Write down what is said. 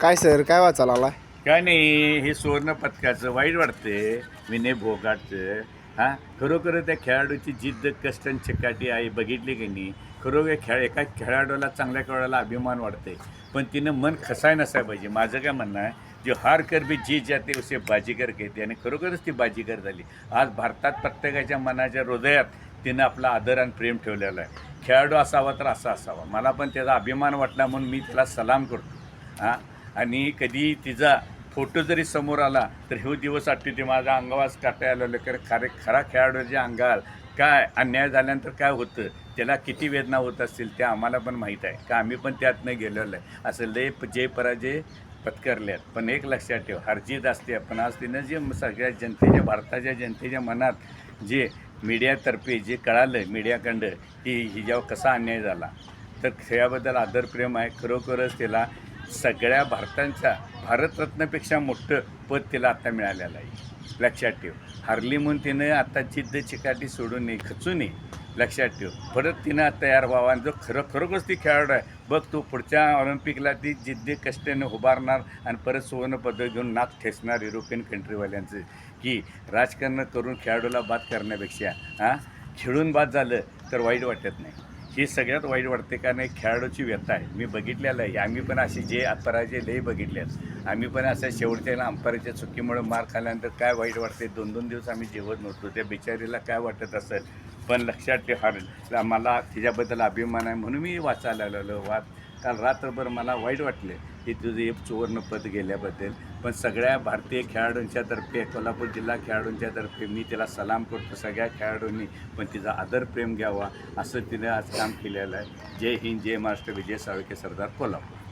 काय सर काय वाचायला आला काय नाही हे सुवर्ण पदकाचं वाईट वाटते विनय भोगाटचं. हां? खरोखर त्या खेळाडूची जिद्द कष्ट आणि चिकाटी आहे बघितली की नाही? खरोखर खेळ एका खेळाडूला चांगल्या खेळाडूला अभिमान वाटते पण तिनं मन खसाय नसाय पाहिजे. माझं काय म्हणणं आहे जो हार कर बी जी जाते उसे बाजीगर घेते आणि खरोखरच ती बाजीगर झाली. आज भारतात प्रत्येकाच्या मनाच्या हृदयात तिनं आपला आदर आणि प्रेम ठेवलेला आहे. खेळाडू असावा तर असा असावा. मला पण त्याचा अभिमान वाटला म्हणून मी तिला सलाम करतो. हां? आणि कधी तिचा फोटो जरी समोर आला तर हे दिवस आठवते माझा अंगावास काटायला आलं कारण खरे खरा खेळाडूच्या अंगाल काय अन्याय झाल्यानंतर काय होतं? त्याला किती वेदना होत असतील ते आम्हाला पण माहीत आहे. का आम्ही पण त्यातनं गेलेलो आहे. असं लय प- जय पराजय पत्करल्यात पण एक लक्षात ठेव हरजीत असते. पण आज तिनं जे सगळ्या जनतेच्या भारताच्या जनतेच्या मनात जे मीडियातर्फे जे कळालं मीडियाकडं की हिच्यावर कसा अन्याय झाला. तर खेळाबद्दल आदर प्रेम आहे. खरोखरच त्याला सगळ्या भारतांच्या भारतरत्नपेक्षा मोठं पद तिला आता मिळालेलं आहे. लक्षात ठेव. हरली म्हणून तिनं आता जिद्द चिकाटी सोडून नये खचू नये. लक्षात ठेव. परत तिनं तयार व्हावा. आणि जो खरं खरोखरच ती खेळाडू आहे. बघ तू पुढच्या ऑलिम्पिकला ती जिद्दी कष्टाने उभारणार आणि परत सुवर्ण पदक घेऊन नाक ठेचणार युरोपियन कंट्रीवाल्यांचं की राजकारण करून खेळाडूला बाद करण्यापेक्षा हां? खेळून बाद झालं तर वाईट वाटत नाही. ही सगळ्यात वाईट वाटते कारण एक खेळाडूची व्यथा आहे. मी बघितलेलं आहे. आम्ही पण असे जे पराजय लई आहेत. आम्ही पण असं शेवटच्या अंपाऱ्याच्या चुकीमुळे मार खाल्यानंतर काय वाईट वाटते? दोन दोन दिवस आम्ही जेवत नव्हतो. त्या बिचारीला काय वाटत असेल? पण लक्षात ठेव मला तिच्याबद्दल अभिमान आहे म्हणून मी वाचायला लागलो. वाद काल रात्रभर मला वाईट वाटले की तुझं एक सुवर्णपद गेल्याबद्दल. पण सगळ्या भारतीय खेळाडूंच्या तर्फे कोल्हापूर जिल्हा खेळाडूंच्या तर्फे मी तिला सलाम करतो सगळ्या खेळाडूंनी पण तिचा आदर प्रेम घ्यावा असं तिने आज काम केलेलं आहे. जय हिंद जय महाराष्ट्र विजय साळके सरदार कोल्हापूर.